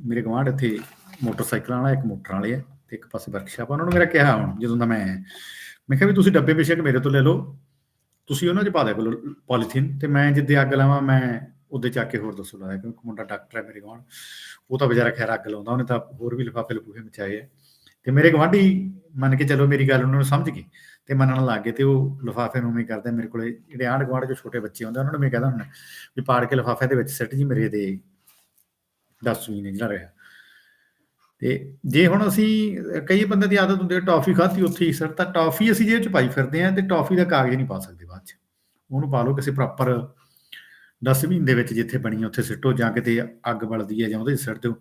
ਮੇਰੇ ਗਵਾਂਢ ਇੱਥੇ ਮੋਟਰਸਾਈਕਲਾਂ ਵਾਲਾ, ਇੱਕ ਮੋਟਰਾਂ ਵਾਲੇ ਆ ਤੇ ਇੱਕ ਪਾਸੇ ਵਰਕਸ਼ਾਪ ਆ। ਉਹਨਾਂ ਨੂੰ ਮੇਰਾ ਕਿਹਾ ਹੁਣ, ਜਦੋਂ ਦਾ ਮੈਂ ਮੈਂ ਕਿਹਾ ਵੀ ਤੁਸੀਂ ਡੱਬੇ ਬੇਸ਼ੱਕ ਮੇਰੇ ਤੋਂ ਲੈ ਲਓ। ਤੁਸੀਂ ਉਹਨਾਂ 'ਚ ਪਾ ਦਿਆ ਕੋਲ ਪੋਲੀਥੀਨ ਤੇ ਮੈਂ ਜਿੱਦੇ ਅੱਗ ਲਾਵਾਂ, ਮੈਂ ਉਹਦੇ ਆ ਕੇ ਹੋਰ ਦੱਸੋ ਲਾਇਆ ਕਿਉਂਕਿ ਮੁੰਡਾ ਡਾਕਟਰ ਹੈ ਮੇਰੇ ਗਵਾਂਢ ਉਹ ਤਾਂ ਵਿਚਾਰਾ ਖੈਰ ਅੱਗ ਲਾਉਂਦਾ, ਉਹਨੇ ਤਾਂ ਹੋਰ ਵੀ ਲਿਫਾਫੇ ਲਫੂਫੇ ਮਚਾਏ ਆ ਤੇ ਮੇਰੇ ਗਵਾਂਢੀ ਮੰਨ ਕੇ ਚੱਲੋ ਮੇਰੀ ਗੱਲ ਉਹਨਾਂ ਨੂੰ ਸਮਝ ਗਏ ਤੇ ਮੰਨਣ ਲੱਗ ਗਏ ਤੇ ਉਹ ਲਿਫਾਫੇ ਨੂੰ ਉਵੇਂ ਕਰਦੇ ਮੇਰੇ ਕੋਲੇ ਜਿਹੜੇ ਆਂਢ ਗੁਆਂਢ ਚ ਛੋਟੇ ਬੱਚੇ ਹੁੰਦੇ ਉਹਨਾਂ ਨੂੰ ਮੈਂ ਕਹਿੰਦਾ ਹੁੰਦਾ, ਵੀ ਪਾੜ ਕੇ ਲਿਫਾਫੇ ਦੇ ਵਿੱਚ ਸਿੱਟ ਜੀ ਮੇਰੇ ਦੇ। ਡਸਟਬਿਨ ਜਿਹੜਾ ਰਿਹਾ। ਤੇ ਜੇ ਹੁਣ ਅਸੀਂ, ਕਈ ਬੰਦੇ ਦੀ ਆਦਤ ਹੁੰਦੀ ਹੈ ਟੌਫੀ ਖਾਧੀ ਉੱਥੇ ਹੀ ਸਿੱਟ, ਤਾਂ ਟੌਫੀ ਅਸੀਂ ਜੇਬ ਚ ਪਾਈ ਫਿਰਦੇ ਆ ਤੇ ਟੌਫੀ ਦਾ ਕਾਗਜ਼ ਨਹੀਂ ਪਾ ਸਕਦੇ ਬਾਅਦ ਚ। ਉਹਨੂੰ ਪਾ ਲਓ ਕਿਸੇ ਪ੍ਰੋਪਰ ਡਸਟਬਿਨ ਦੇ ਵਿੱਚ ਜਿੱਥੇ ਬਣੀ ਹੈ ਉੱਥੇ ਸਿੱਟੋ ਜਾਂ ਕਿਤੇ ਅੱਗ ਬਲਦੀ ਹੈ ਜਾਂ ਉਹਦੇ 'ਚ ਸਿੱਟ ਦਿਓ।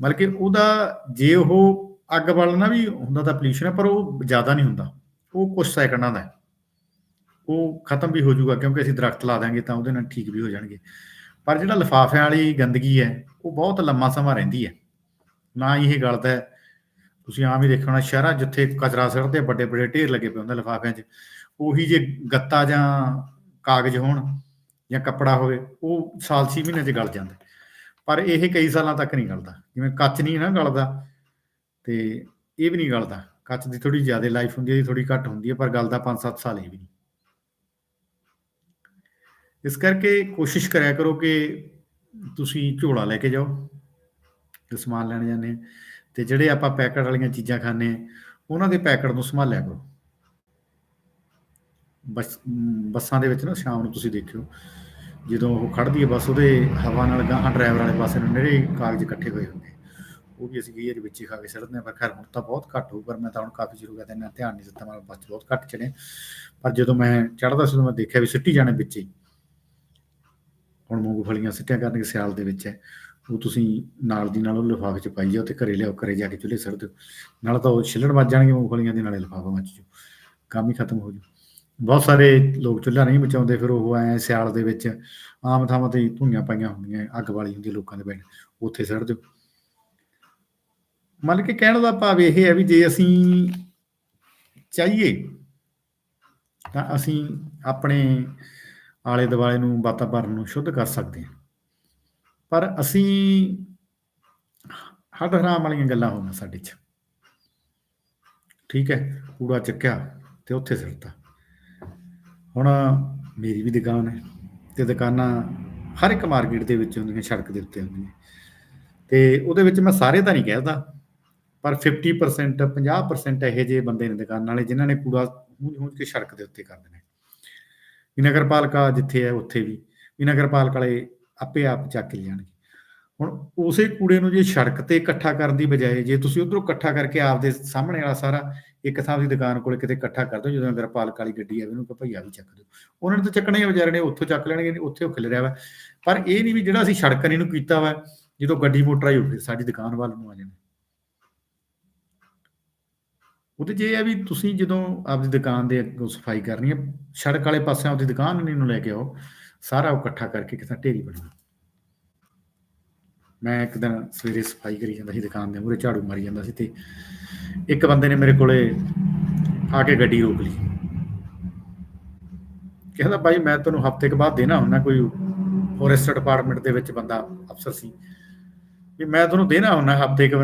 ਮਤਲਬ ਉਹਦਾ ਜੇ ਉਹ ਅੱਗ ਬਾਲਣਾ ਵੀ ਹੁੰਦਾ ਤਾਂ ਪੋਲਿਊਸ਼ਨ ਹੈ, ਪਰ ਉਹ ਜ਼ਿਆਦਾ ਨਹੀਂ ਹੁੰਦਾ। ਉਹ ਕੁਝ ਸੈਕਿੰਡਾਂ ਦਾ ਉਹ ਖਤਮ ਵੀ ਹੋ ਜਾਊਗਾ, ਕਿਉਂਕਿ ਅਸੀਂ ਦਰਖਤ ਲਾ ਦਾਂਗੇ ਤਾਂ ਉਹਦੇ ਨਾਲ ਠੀਕ ਵੀ ਹੋ ਜਾਣਗੇ। ਪਰ ਜਿਹੜਾ ਲਿਫਾਫਿਆਂ ਵਾਲੀ ਗੰਦਗੀ ਹੈ, ਉਹ ਬਹੁਤ ਲੰਮਾ ਸਮਾਂ ਰਹਿੰਦੀ ਹੈ। ਨਾ ਇਹ ਗਲਤ ਹੈ ਤੁਸੀਂ ਆਮ ਹੀ ਦੇਖਣਾ ਸ਼ਹਿਰਾਂ ਜਿੱਥੇ ਕਚਰਾ ਸਿੱਟਦੇ ਵੱਡੇ ਵੱਡੇ ਢੇਰ ਲੱਗੇ ਪਏ ਹੁੰਦੇ ਲਿਫਾਫਿਆਂ 'ਚ, ਉਹੀ ਜੇ ਗੱਤਾ ਜਾਂ ਕਾਗਜ਼ ਹੋਣ ਜਾਂ ਕੱਪੜਾ ਹੋਵੇ, ਉਹ ਸਾਲ 6 ਮਹੀਨੇ 'ਚ ਗਲ ਜਾਂਦਾ। ਪਰ ਇਹ ਕਈ ਸਾਲਾਂ ਤੱਕ ਨਹੀਂ ਗਲਦਾ। ਜਿਵੇਂ ਕੱਚ ਨਹੀਂ ਨਾ ਗਲਦਾ ਤੇ ਇਹ ਵੀ ਨਹੀਂ ਗਲਦਾ ਕੱਚ ਦੀ ਥੋੜੀ ਜ਼ਿਆਦਾ ਲਾਈਫ ਹੁੰਦੀ ਹੈ, ਇਹ ਥੋੜੀ ਘੱਟ ਹੁੰਦੀ ਹੈ, ਪਰ ਗਲਦਾ 5-7 ਸਾਲ ਇਹ ਵੀ ਨਹੀਂ। ਇਸ ਕਰਕੇ ਕੋਸ਼ਿਸ਼ ਕਰਿਆ ਕਰੋ ਕਿ ਤੁਸੀਂ ਝੋਲਾ ਲੈ ਕੇ ਜਾਓ ਤੇ ਸਮਾਨ ਲੈਣ ਜਾਂਦੇ ਆ ਤੇ ਜਿਹੜੇ ਆਪਾਂ ਪੈਕਟ ਵਾਲੀਆਂ ਚੀਜ਼ਾਂ ਖਾਂਦੇ ਉਹਨਾਂ ਦੇ ਪੈਕਟ ਨੂੰ ਸੰਭਾਲਿਆ ਕਰੋ। ਬਸ, ਬੱਸਾਂ ਦੇ ਵਿੱਚ ਨਾ ਸ਼ਾਮ ਨੂੰ ਤੁਸੀਂ ਦੇਖਿਓ, ਜਦੋਂ ਉਹ ਖੜਦੀ ਹੈ ਬੱਸ, ਉਹਦੇ ਹਵਾ ਨਾਲ ਗਾਹਾਂ ਡਰਾਈਵਰ ਵਾਲੇ ਪਾਸੇ ਨੂੰ ਨੇੜੇ ਕਾਗਜ਼ ਇਕੱਠੇ ਹੋਏ ਹੁੰਦੇ ਉਹ ਵੀ ਅਸੀਂ ਕਈ ਵਾਰੀ ਵਿੱਚ ਹੀ ਖਾ ਕੇ ਸੜਦੇ ਹਾਂ, ਪਰ ਖੈਰ ਹੁਣ ਤਾਂ ਬਹੁਤ ਘੱਟ ਹੋਊ, ਪਰ ਮੈਂ ਤਾਂ ਹੁਣ ਕਾਫੀ ਚਿਰ ਹੋ ਗਿਆ ਤੇ ਇੰਨਾ ਧਿਆਨ ਨਹੀਂ ਦਿੱਤਾ ਮੈਂ ਬੱਸ ਬਹੁਤ ਘੱਟ ਚੜੇ ਪਰ ਜਦੋਂ ਮੈਂ ਚੜਦਾ ਸੀ, ਉਦੋਂ ਮੈਂ ਦੇਖਿਆ ਵੀ ਸਿੱਟੀ ਜਾਣੇ ਵਿੱਚ ਹੀ। ਹੁਣ ਮੂੰਗਫਲੀਆਂ ਸਿੱਟਿਆ ਕਰਨਗੇ ਸਿਆਲ ਦੇ ਵਿੱਚ। ਹੈ ਉਹ ਤੁਸੀਂ ਨਾਲ ਦੀ ਨਾਲ ਉਹ ਲਿਫਾਫੇ 'ਚ ਪਾਈ ਜਾਓ ਤੇ ਘਰੇ ਲਿਆਓ, ਘਰੇ ਜਾ ਕੇ ਚੁੱਲ੍ਹੇ ਸੜ ਦਿਓ। ਨਾਲ ਤਾਂ ਉਹ ਛਿੱਲਣ ਵੱਜ ਜਾਣਗੇ ਮੂੰਗਫਲੀਆਂ ਦੇ, ਨਾਲੇ ਲਿਫਾਫਾ ਮੱਚ ਜੂ ਕੰਮ ਹੀ ਖਤਮ ਹੋ ਜੂ ਬਹੁਤ ਸਾਰੇ ਲੋਕ ਚੁੱਲ੍ਹਾ ਨਹੀਂ ਬਚਾਉਂਦੇ ਫਿਰ ਉਹ ਐ ਸਿਆਲ ਦੇ ਵਿੱਚ ਆਮ ਥਾਵਾਂ ਤੇ ਧੂਈਆਂ ਪਾਈਆਂ ਹੁੰਦੀਆਂ, ਅੱਗ ਵਾਲੀ ਹੁੰਦੀ ਲੋਕਾਂ ਦੇ ਪਿੰਡ ਉੱਥੇ ਸੜ ਦਿਓ। ਮਤਲਬ ਕੇ ਕਹਿਣ ਦਾ ਭਾਵ ਇਹ ਹੈ ਵੀ ਜੇ ਅਸੀਂ ਚਾਹੀਏ, ਤਾਂ ਅਸੀਂ ਆਪਣੇ ਆਲੇ ਦੁਆਲੇ ਨੂੰ, ਵਾਤਾਵਰਨ ਨੂੰ ਸ਼ੁੱਧ ਕਰ ਸਕਦੇ ਹਾਂ। ਪਰ ਅਸੀਂ ਹੱਡ ਹਰਾਮ ਵਾਲੀਆਂ ਗੱਲਾਂ ਹੋਣਾ ਸਾਡੇ 'ਚ। ਠੀਕ ਹੈ, ਕੂੜਾ ਚੱਕਿਆ ਤੇ ਉੱਥੇ ਸਿੱਟਤਾ ਹੁਣ ਮੇਰੀ ਵੀ ਦੁਕਾਨ ਹੈ ਤੇ ਦੁਕਾਨਾਂ ਹਰ ਇੱਕ ਮਾਰਕੀਟ ਦੇ ਵਿੱਚ ਹੁੰਦੀਆਂ, ਸੜਕ ਦੇ ਉੱਤੇ ਹੁੰਦੀਆਂ। ਤੇ ਉਹਦੇ ਵਿੱਚ ਮੈਂ ਸਾਰੇ ਤਾਂ ਨਹੀਂ ਕਹਿਦਾ ਪਰ 50% 50% ਇਹੋ ਜਿਹੇ ਬੰਦੇ ਨੇ ਦੁਕਾਨ ਵਾਲੇ ਜਿਨ੍ਹਾਂ ਨੇ ਕੂੜਾ ਹੂੰਝ ਹੂੰਝ ਕੇ ਸੜਕ ਦੇ ਉੱਤੇ ਕਰ ਦੇਣਾ ਵੀ ਨਗਰਪਾਲਿਕਾ ਜਿੱਥੇ ਹੈ ਉੱਥੇ ਵੀ ਵੀ ਨਗਰਪਾਲਿਕਾ ਵਾਲੇ ਆਪੇ ਆਪ ਚੱਕ ਕੇ ਜਾਣਗੇ। ਹੁਣ ਉਸੇ ਕੂੜੇ ਨੂੰ ਜੇ ਸੜਕ ਤੇ ਇਕੱਠਾ ਕਰਨ ਦੀ ਬਜਾਏ ਜੇ ਤੁਸੀਂ ਉਧਰੋਂ ਇਕੱਠਾ ਕਰਕੇ ਆਪਦੇ ਸਾਹਮਣੇ ਵਾਲਾ ਸਾਰਾ ਇੱਕ ਥਾਂ ਦੀ ਦੁਕਾਨ ਕੋਲ ਕਿਤੇ ਇਕੱਠਾ ਕਰ ਦਿਓ, ਜਦੋਂ ਨਗਰਪਾਲਿਕਾ ਵਾਲੀ ਗੱਡੀ ਆਵੇ ਉਹਨੂੰ ਕਹੋ ਭਈਆ ਵੀ ਚੱਕ ਦਿਓ। ਉਹਨਾਂ ਨੇ ਤਾਂ ਚੱਕਣਾ ਹੀ ਆ ਵਿਚਾਰੇ ਨੇ, ਉੱਥੋਂ ਚੱਕ ਲੈਣਗੇ, ਉੱਥੇ ਉਹ ਖਿਲ ਰਿਹਾ ਵਾ। ਪਰ ਇਹ ਨਹੀਂ ਵੀ ਜਿਹੜਾ ਅਸੀਂ ਸੜਕ ਨਹੀਂ ਨੂੰ ਕੀਤਾ ਵਾ, ਜਦੋਂ ਗੱਡੀ ਮੋਟਰ ਆਈ ਉੱਥੇ ਸਾਡੀ ਦੁਕਾਨ ਵੱਲ ਨੂੰ ਆ ਜਾਣਾ। ਉਹਦੇ ਜੇ ਹੈ ਵੀ ਤੁਸੀਂ ਜਦੋਂ ਆਪਦੀ ਦੁਕਾਨ ਦੇ ਅੱਗੋਂ ਸਫ਼ਾਈ ਕਰਨੀ ਹੈ, ਸੜਕ ਵਾਲੇ ਪਾਸੇ ਆਪਦੀ ਦੁਕਾਨ ਨੂੰ ਲੈ ਕੇ ਆਓ, ਸਾਰਾ ਉਹ ਇਕੱਠਾ ਕਰਕੇ ਕਿਤੇ ਢੇਰੀ ਬਣਾ ਮੈਂ ਇੱਕ ਦਿਨ ਸਵੇਰੇ ਸਫ਼ਾਈ ਕਰੀ ਜਾਂਦਾ ਸੀ ਦੁਕਾਨ ਦੇ ਮੂਹਰੇ, ਝਾੜੂ ਮਾਰੀ ਜਾਂਦਾ ਸੀ ਤੇ ਇੱਕ ਬੰਦੇ ਨੇ ਮੇਰੇ ਕੋਲੇ ਆ ਕੇ ਗੱਡੀ ਰੋਕ ਲਈ। ਕਹਿੰਦਾ, ਭਾਈ ਮੈਂ ਤੁਹਾਨੂੰ ਹਫ਼ਤੇ ਕੁ ਬਾਅਦ ਦੇਣਾ ਹੁੰਦਾ, ਕੋਈ ਫੋਰੈਸਟ ਡਿਪਾਰਟਮੈਂਟ ਦੇ ਵਿੱਚ ਬੰਦਾ ਅਫਸਰ ਸੀ। ਵੀ ਮੈਂ ਤੁਹਾਨੂੰ ਦੇਣਾ ਹੁੰਦਾ ਹਫ਼ਤੇ ਕੁ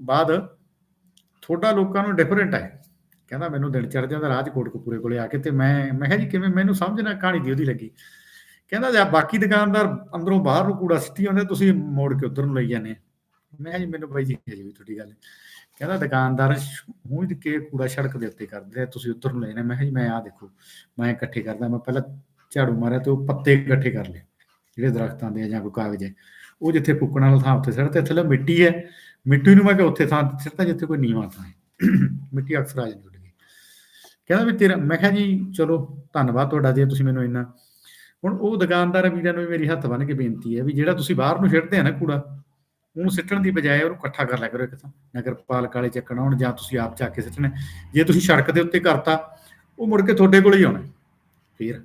ਬਾਅਦ ਤੁਹਾਡਾ ਲੋਕਾਂ ਨੂੰ ਡਿਫਰੈਂਟ ਹੈ। ਕਹਿੰਦਾ ਮੈਨੂੰ ਦਿਨ ਚੜ ਜਾਂਦਾ ਰਾਜ ਕੋਟਕਪੂਰੇ ਕੋਲੇ ਆ ਕੇ ਤੇ ਮੈਂ ਮੈਂ ਕਿਹਾ ਜੀ ਕਿਵੇਂ, ਮੈਨੂੰ ਸਮਝ ਨਾ ਕਹਾਣੀ ਦੀ ਉਹਦੀ ਲੱਗੀ। ਕਹਿੰਦਾ ਜੇ ਬਾਕੀ ਦੁਕਾਨਦਾਰ ਅੰਦਰੋਂ ਬਾਹਰ ਨੂੰ ਕੂੜਾ ਸਿੱਟੀ ਜਾਂਦੇ ਤੁਸੀਂ ਮੋੜ ਕੇ ਉਧਰ ਨੂੰ ਲਈ ਜਾਂਦੇ ਮੈਂ ਕਿਹਾ ਜੀ, ਮੈਨੂੰ ਬਾਈ ਜੀ ਹਜੇ ਵੀ ਤੁਹਾਡੀ ਗੱਲ ਕਹਿੰਦਾ ਦੁਕਾਨਦਾਰ ਹੁਣ ਕੇ ਕੂੜਾ ਸੜਕ ਦੇ ਉੱਤੇ ਕਰਦੇ ਆ, ਤੁਸੀਂ ਉਧਰ ਨੂੰ ਲੈਣਾ ਮੈਂ ਕਿਹਾ ਜੀ, ਮੈਂ ਆ ਦੇਖੋ, ਮੈਂ ਇਕੱਠੇ ਕਰਦਾ, ਮੈਂ ਪਹਿਲਾਂ ਝਾੜੂ ਮਾਰਿਆ ਤੇ ਉਹ ਪੱਤੇ ਇਕੱਠੇ ਕਰ ਲਏ। ਜਿਹੜੇ ਦਰਖਤਾਂ ਦੇ ਜਾਂ ਕੋਈ ਕਾਗਜ਼ ਹੈ, ਉਹ ਜਿੱਥੇ ਫੁੱਕਣ ਵਾਲਾ ਥਾਂ ਉੱਥੇ ਸਿੱਟਦੇ ਥੱਲੇ ਮਿੱਟੀ ਹੈ। ਮਿੱਟੀ ਨੂੰ ਮੈਂ ਕਿ ਉੱਥੇ ਥਾਂ ਤੇ ਸਿੱਟਦਾ ਜਿੱਥੇ ਕੋਈ ਨੀਵਾਂ ਥਾਂ ਹੈ ਮਿੱਟੀ ਅਕਸਰ ਆ ਜਾਂਦੀ ਉੱਡ ਕੇ ਕਹਿੰਦਾ ਵੀ ਤੇਰਾ, ਮੈਂ ਕਿਹਾ ਜੀ, ਚਲੋ, ਧੰਨਵਾਦ ਤੁਹਾਡਾ ਜੇ ਤੁਸੀਂ ਮੈਨੂੰ ਇੰਨਾ ਹੁਣ ਉਹ ਦੁਕਾਨਦਾਰ ਵੀਰਾਂ ਨੂੰ ਵੀ ਮੇਰੀ ਹੱਥ ਬੰਨ ਕੇ ਬੇਨਤੀ ਹੈ ਵੀ ਜਿਹੜਾ ਤੁਸੀਂ ਬਾਹਰ ਨੂੰ ਸਿੱਟਦੇ ਆ ਨਾ ਕੂੜਾ, ਉਹਨੂੰ ਸਿੱਟਣ ਦੀ ਬਜਾਏ ਉਹਨੂੰ ਇਕੱਠਾ ਕਰ ਲਿਆ ਕਰੋ ਇੱਕ ਤਾਂ ਨਗਰ ਪਾਲਕ ਵਾਲੇ ਚੱਕਣ ਆਉਣ ਜਾਂ ਤੁਸੀਂ ਆਪ ਚੱਕ ਕੇ ਸਿੱਟਣਾ। ਜੇ ਤੁਸੀਂ ਸੜਕ ਦੇ ਉੱਤੇ ਕਰਤਾ, ਉਹ ਮੁੜ ਕੇ ਤੁਹਾਡੇ ਕੋਲ ਹੀ ਆਉਣਾ। ਫੇਰ,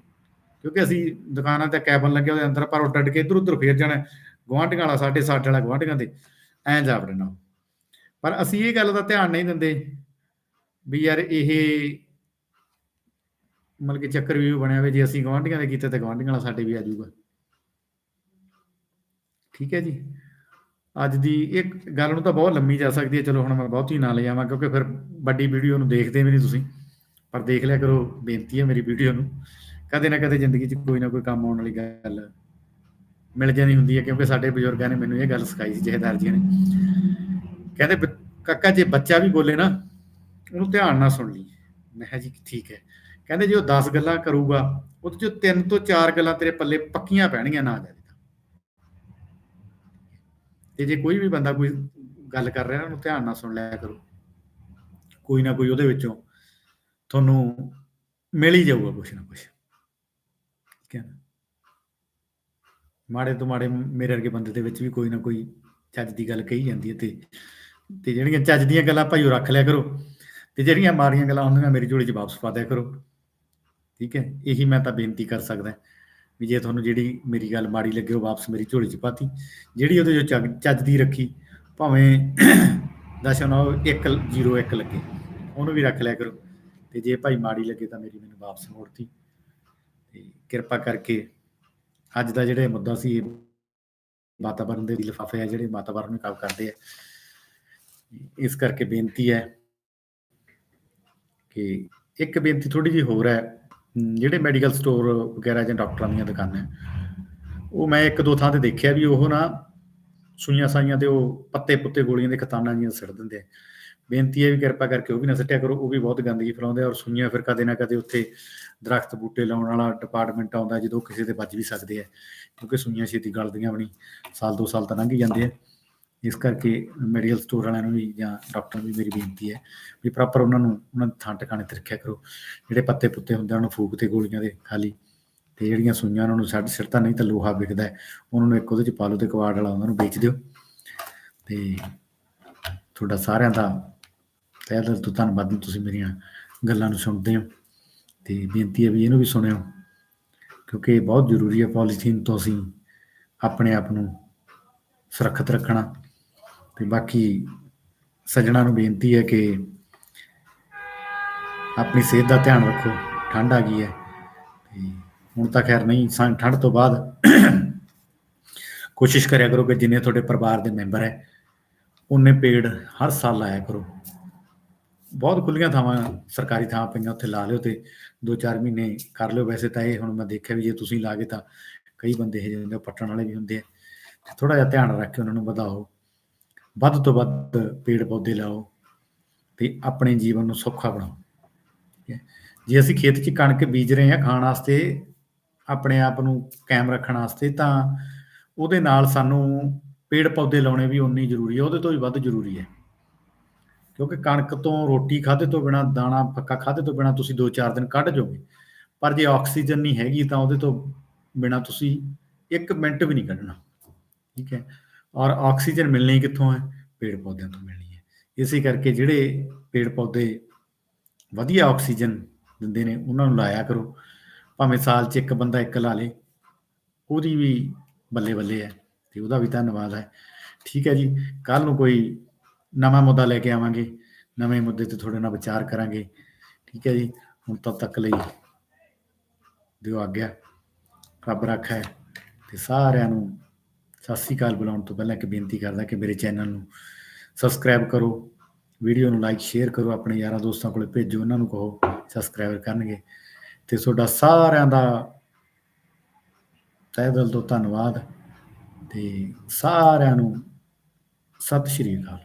ਕਿਉਂਕਿ ਅਸੀਂ ਦੁਕਾਨਾਂ ਤੇ ਕੈਬਨ ਲੱਗਿਆ ਉਹਦੇ ਅੰਦਰ, ਪਰ ਉਹ ਡੱਡ ਕੇ ਇਧਰ ਉਧਰ ਫੇਰ ਜਾਣਾ। ਗਵਾਂਢੀਆਂ ਵਾਲਾ ਸਾਡੇ ਸਾਡੇ ਵਾਲਾ ਗਵਾਂਢੀਆਂ ਦੇ। ਐਂ ਜਾ ਪਰ ਅਸੀਂ ਇਹ ਗੱਲ ਦਾ ਧਿਆਨ ਨਹੀਂ ਦਿੰਦੇ ਵੀ ਯਾਰ ਇਹ ਮਤਲਬ ਕਿ ਚੱਕਰ ਵੀ ਬਣਿਆ ਹੋਵੇ, ਜੇ ਅਸੀਂ ਗਵਾਂਢੀਆਂ ਦੇ ਕੀਤੇ ਤਾਂ ਗਵਾਂਢੀਆਂ ਵਾਲਾ ਸਾਡੇ ਵੀ ਆ ਜਾਊਗਾ। ਠੀਕ ਹੈ ਜੀ? ਅੱਜ ਦੀ ਇੱਕ ਗੱਲ ਨੂੰ ਤਾਂ ਬਹੁਤ ਲੰਮੀ ਜਾ ਸਕਦੀ ਹੈ। ਚਲੋ ਹੁਣ ਮੈਂ ਬਹੁਤੀ ਨਾ ਲੈ ਜਾਵਾਂ ਕਿਉਂਕਿ ਫਿਰ ਵੱਡੀ ਵੀਡੀਓ ਨੂੰ ਦੇਖਦੇ ਵੀ ਨਹੀਂ ਤੁਸੀਂ। ਪਰ ਦੇਖ ਲਿਆ ਕਰੋ, ਬੇਨਤੀ ਹੈ ਮੇਰੀ ਵੀਡੀਓ ਨੂੰ। ਕਦੇ ਨਾ ਕਦੇ ਜ਼ਿੰਦਗੀ 'ਚ ਕੋਈ ਨਾ ਕੋਈ ਕੰਮ ਆਉਣ ਵਾਲੀ ਗੱਲ ਮਿਲ ਜਾਂਦੀ ਹੁੰਦੀ ਹੈ ਕਿਉਂਕਿ ਸਾਡੇ ਬਜ਼ੁਰਗਾਂ ਨੇ ਮੈਨੂੰ ਇਹ ਗੱਲ ਸਿਖਾਈ ਸੀ, ਜਹੇਦਾਰ ਜੀ ਨੇ। ਕਹਿੰਦੇ ਕਾਕਾ ਜੇ ਬੱਚਾ ਵੀ ਬੋਲੇ ਨਾ, ਉਹਨੂੰ ਧਿਆਨ ਨਾਲ ਸੁਣ ਲਈ। ਮੈਂ ਕਿਹਾ ਜੀ ਠੀਕ ਹੈ। ਕਹਿੰਦੇ ਜੇ ਉਹ 10 ਗੱਲਾਂ ਕਰੂਗਾ, ਉਹਦੇ ਚੋਂ ਤਿੰਨ ਤੋਂ ਚਾਰ ਗੱਲਾਂ ਤੇਰੇ ਪੱਲੇ ਪੱਕੀਆਂ ਪੈਣਗੀਆਂ ਨਾ ਜਾਵੇ ਤੇ। ਜੇ ਕੋਈ ਵੀ ਬੰਦਾ ਕੋਈ ਗੱਲ ਕਰ ਰਿਹਾ ਨਾ ਉਹਨੂੰ ਧਿਆਨ ਨਾਲ ਸੁਣ ਲਿਆ ਕਰੋ। ਕੋਈ ਨਾ ਕੋਈ ਉਹਦੇ ਵਿੱਚੋਂ ਤੁਹਾਨੂੰ ਮਿਲ ਹੀ ਜਾਊਗਾ ਕੁਛ ਨਾ ਕੁਛ ਠੀਕ ਹੈ ਨਾ ਮਾੜੇ ਤੋਂ ਮਾੜੇ ਮੇਰੇ ਵਰਗੇ ਬੰਦੇ ਦੇ ਵਿੱਚ ਵੀ ਕੋਈ ਨਾ ਕੋਈ ਚੱਜ ਦੀ ਗੱਲ ਕਹੀ ਜਾਂਦੀ ਹੈ ਤੇ ਤੇ ਜਿਹੜੀਆਂ ਚੱਜ ਦੀਆਂ ਗੱਲਾਂ ਭਾਈ ਉਹ ਰੱਖ ਲਿਆ ਕਰੋ ਤੇ ਜਿਹੜੀਆਂ ਮਾੜੀਆਂ ਗੱਲਾਂ ਹੁੰਦੀਆਂ ਮੇਰੀ ਝੋਲੀ 'ਚ ਵਾਪਸ ਪਾ ਦਿਆ ਕਰੋ। ਠੀਕ ਹੈ, ਇਹੀ ਮੈਂ ਤਾਂ ਬੇਨਤੀ ਕਰ ਸਕਦਾ ਵੀ ਜੇ ਤੁਹਾਨੂੰ ਜਿਹੜੀ ਮੇਰੀ ਗੱਲ ਮਾੜੀ ਲੱਗੇ ਉਹ ਵਾਪਸ ਮੇਰੀ ਝੋਲੀ 'ਚ ਪਾਤੀ, ਜਿਹੜੀ ਉਹਦੇ ਜੋ ਚੱਜ ਚੱਜ ਦੀ ਰੱਖੀ ਭਾਵੇਂ ਦਸ਼ਮਲਵ 101 ਲੱਗੇ, ਉਹਨੂੰ ਵੀ ਰੱਖ ਲਿਆ ਕਰੋ। ਤੇ ਜੇ ਭਾਈ ਮਾੜੀ ਲੱਗੇ ਤਾਂ ਮੇਰੀ ਮੈਨੂੰ ਵਾਪਸ ਮੋੜਤੀ। ਤੇ ਕਿਰਪਾ ਕਰਕੇ ਅੱਜ ਦਾ ਜਿਹੜਾ ਮੁੱਦਾ ਸੀ, ਇਹ ਵਾਤਾਵਰਣ ਦੇ ਲਿਫਾਫੇ ਆ, ਜਿਹੜੇ ਵਾਤਾਵਰਣ ਨੂੰ ਕਾਬ ਕਰਦੇ ਆ। ਇਸ ਕਰਕੇ ਬੇਨਤੀ ਹੈ ਕਿ ਇੱਕ ਬੇਨਤੀ ਥੋੜੀ ਜਿਹੀ ਹੋਰ ਹੈ, ਜਿਹੜੇ ਮੈਡੀਕਲ ਸਟੋਰ ਵਗੈਰਾ ਜਾਂ ਡਾਕਟਰਾਂ ਦੀਆਂ ਦੁਕਾਨਾਂ, ਉਹ ਮੈਂ ਇੱਕ ਦੋ ਥਾਂ ਤੇ ਦੇਖਿਆ ਵੀ ਉਹ ਨਾ ਸੂਈਆਂ ਸਾਈਆਂ ਤੇ ਉਹ ਪੱਤੇ ਪੁੱਤੇ ਗੋਲੀਆਂ ਦੇ ਖਤਾਨਾਂ ਜੀਆਂ ਸਿੱਟ ਦਿੰਦੇ ਆ। ਬੇਨਤੀ ਹੈ ਵੀ ਕਿਰਪਾ ਕਰਕੇ ਉਹ ਵੀ ਨਾ ਸਿੱਟਿਆ ਕਰੋ ਉਹ ਵੀ ਬਹੁਤ ਗੰਦਗੀ ਫੈਲਾਉਂਦੇ ਆ ਔਰ ਸੂਈਆਂ ਫਿਰ ਕਦੇ ਨਾ ਕਦੇ ਉੱਥੇ ਦਰਖਤ ਬੂਟੇ ਲਾਉਣ ਵਾਲਾ ਡਿਪਾਰਟਮੈਂਟ ਆਉਂਦਾ ਜਦੋਂ ਕਿਸੇ ਤੇ ਵੱਜ ਵੀ ਸਕਦੇ ਆ ਕਿਉਂਕਿ ਸੂਈਆਂ ਛੇਤੀ ਗਲਦੀਆਂ ਵੀ ਨਹੀਂ ਸਾਲ ਦੋ ਸਾਲ ਤਾਂ ਲੰਘ ਹੀ ਜਾਂਦੇ ਆ। ਇਸ ਕਰਕੇ ਮੈਡੀਕਲ ਸਟੋਰ ਵਾਲਿਆਂ ਨੂੰ ਵੀ ਜਾਂ ਡਾਕਟਰ ਨੂੰ ਵੀ ਮੇਰੀ ਬੇਨਤੀ ਹੈ ਵੀ ਪ੍ਰੋਪਰ ਉਹਨਾਂ ਨੂੰ ਉਹਨਾਂ ਦੇ ਥਾਂ ਟਿਕਾਣੇ ਤੇ ਰੱਖਿਆ ਕਰੋ। ਜਿਹੜੇ ਪੱਤੇ ਪੁੱਤੇ ਹੁੰਦੇ ਆ, ਉਹਨਾਂ ਨੂੰ ਫੂਕ ਤੇ ਗੋਲੀਆਂ ਦੇ ਖਾਲੀ ਤੇ ਜਿਹੜੀਆਂ ਸੂਈਆਂ ਉਹਨਾਂ ਨੂੰ ਛੱਡ ਤਾਂ ਨਹੀਂ ਤਾਂ ਲੋਹਾ ਵਿਕਦਾ ਉਹਨਾਂ ਨੂੰ ਇੱਕ ਉਹਦੇ ਚ ਪਾ ਲਓ ਤੇ ਕਵਾੜ ਵਾਲਾ ਉਹਨਾਂ ਨੂੰ ਵੇਚ ਦਿਓ। ਤੇ ਤੁਹਾਡਾ ਸਾਰਿਆਂ ਦਾ ਤਹਿ ਦਿਲ ਤੋਂ ਧੰਨਵਾਦ ਤੁਸੀਂ ਮੇਰੀਆਂ ਗੱਲਾਂ ਨੂੰ ਸੁਣਦੇ ਹੋ। ਤੇ ਬੇਨਤੀ ਹੈ ਵੀ ਇਹਨੂੰ ਵੀ ਸੁਣਿਓ, ਕਿਉਂਕਿ ਇਹ ਬਹੁਤ ਜ਼ਰੂਰੀ ਹੈ ਪੋਲੀਥੀਨ ਤੋਂ ਅਸੀਂ ਆਪਣੇ ਆਪ ਨੂੰ ਸੁਰੱਖਿਅਤ ਰੱਖਣਾ। ਤੇ ਬਾਕੀ ਸੱਜਣਾ ਨੂੰ ਬੇਨਤੀ ਹੈ ਕਿ ਆਪਣੀ ਸਿਹਤ ਦਾ ਧਿਆਨ ਰੱਖੋ। ਠੰਡ ਆ ਗਈ ਹੈ। ਹੁਣ ਤਾਂ ਖੈਰ ਨਹੀਂ, ਸੰ ਠੰਡ ਤੋਂ ਬਾਅਦ ਕੋਸ਼ਿਸ਼ ਕਰਿਆ ਕਰੋ ਕਿ ਜਿੰਨੇ ਤੁਹਾਡੇ ਪਰਿਵਾਰ ਦੇ ਮੈਂਬਰ ਹੈ, ਉਹਨੇ ਪੇੜ ਹਰ ਸਾਲ ਲਾਇਆ ਕਰੋ। ਬਹੁਤ ਖੁੱਲੀਆਂ ਥਾਵਾਂ, ਸਰਕਾਰੀ ਥਾਂ ਪਈਆਂ ਉੱਥੇ ਲਾ ਲਿਓ ਤੇ 2-4 ਮਹੀਨੇ ਕਰ ਲਿਓ। ਵੈਸੇ ਤਾਂ ਇਹ ਹੁਣ ਮੈਂ ਦੇਖਿਆ ਵੀ ਜੇ ਤੁਸੀਂ ਲਾਗੇ ਤਾਂ ਕਈ ਬੰਦੇ ਇਹ ਜਿਹੇ ਪੱਟਣ ਵਾਲੇ ਵੀ ਹੁੰਦੇ ਆ। ਤੇ ਥੋੜਾ ਜਿਹਾ ਧਿਆਨ ਰੱਖ ਕੇ ਉਹਨਾਂ ਨੂੰ, ਵਧਾਓ। ਵੱਧ ਤੋਂ ਵੱਧ ਪੇੜ ਪੌਦੇ ਲਾਓ ਤੇ ਆਪਣੇ ਜੀਵਨ ਨੂੰ ਸੌਖਾ ਬਣਾਓ। ਜੇ ਅਸੀਂ ਖੇਤ 'ਚ ਕਣਕ ਬੀਜ ਰਹੇ ਹਾਂ, ਖਾਣ ਵਾਸਤੇ ਆਪਣੇ ਆਪ ਨੂੰ ਕਾਇਮ ਰੱਖਣ ਵਾਸਤੇ, ਤਾਂ ਉਹਦੇ ਨਾਲ ਸਾਨੂੰ ਪੇੜ ਪੌਦੇ ਲਾਉਣੇ ਵੀ ਉਨੀ ਜ਼ਰੂਰੀ ਹੈ ਉਹਦੇ ਤੋਂ ਵੀ ਵੱਧ ਜ਼ਰੂਰੀ ਹੈ। ਕਿਉਂਕਿ ਕਣਕ ਤੋਂ ਰੋਟੀ ਖਾਦੇ ਤੋਂ ਬਿਨਾ, ਦਾਣਾ ਪੱਕਾ ਖਾਦੇ ਤੋਂ ਬਿਨਾ ਤੁਸੀਂ 2-4 ਦਿਨ ਕੱਢ ਜਾਓਗੇ। ਪਰ ਜੇ ਆਕਸੀਜਨ ਨਹੀਂ ਹੈਗੀ, ਤਾਂ ਉਹਦੇ ਤੋਂ ਬਿਨਾ ਤੁਸੀਂ 1 ਮਿੰਟ ਵੀ ਨਹੀਂ ਕੱਢਣਾ। ਠੀਕ ਹੈ? ਔਰ ਆਕਸੀਜਨ ਮਿਲਣੀ ਕਿੱਥੋਂ ਹੈ? ਪੇੜ ਪੌਦਿਆਂ ਤੋਂ ਮਿਲਣੀ ਹੈ। ਇਸੇ ਕਰਕੇ ਜਿਹੜੇ ਪੇੜ ਪੌਦੇ ਵਧੀਆ ਆਕਸੀਜਨ ਦਿੰਦੇ ਨੇ, ਉਹਨਾਂ ਨੂੰ ਲਾਇਆ ਕਰੋ। ਭਾਵੇਂ ਸਾਲ 'ਚ ਇੱਕ ਬੰਦਾ ਇੱਕ ਲਾ ਲੇ, ਉਹਦੀ ਵੀ ਬੱਲੇ ਬੱਲੇ ਹੈ ਤੇ ਉਹਦਾ ਵੀ ਧੰਨਵਾਦ ਹੈ। ਠੀਕ ਹੈ ਜੀ ਕੱਲ ਨੂੰ ਕੋਈ ਨਵਾਂ ਮੁੱਦਾ ਲੈ ਕੇ ਆਵਾਂਗੇ, ਨਵੇਂ ਮੁੱਦੇ ਤੇ ਥੋੜੇ ਨਾਲ ਵਿਚਾਰ ਕਰਾਂਗੇ। ਠੀਕ ਹੈ ਜੀ, ਹੁਣ ਤਦ ਤੱਕ ਲਈ ਦਿਓ ਆਗਿਆ। ਰੱਬ ਰੱਖਾ ਹੈ ਤੇ ਸਾਰਿਆਂ ਨੂੰ ਸਤਿ ਸ੍ਰੀ ਅਕਾਲ ਬੁਲਾਉਣ ਤੋਂ ਪਹਿਲਾਂ ਇੱਕ ਬੇਨਤੀ ਕਰਦਾ ਕਿ ਮੇਰੇ ਚੈਨਲ ਨੂੰ ਸਬਸਕ੍ਰਾਈਬ ਕਰੋ, ਵੀਡੀਓ ਨੂੰ ਲਾਈਕ, ਸ਼ੇਅਰ ਕਰੋ, ਆਪਣੇ ਯਾਰਾਂ ਦੋਸਤਾਂ ਕੋਲ ਭੇਜੋ, ਉਹਨਾਂ ਨੂੰ ਕਹੋ ਸਬਸਕ੍ਰਾਈਬ ਕਰਨਗੇ। ਤੇ ਤੁਹਾਡਾ ਸਾਰਿਆਂ ਦਾ ਤਹਿ ਦਿਲ ਤੋਂ ਧੰਨਵਾਦ ਤੇ ਸਾਰਿਆਂ ਨੂੰ ਸਤਿ ਸ਼੍ਰੀ ਅਕਾਲ।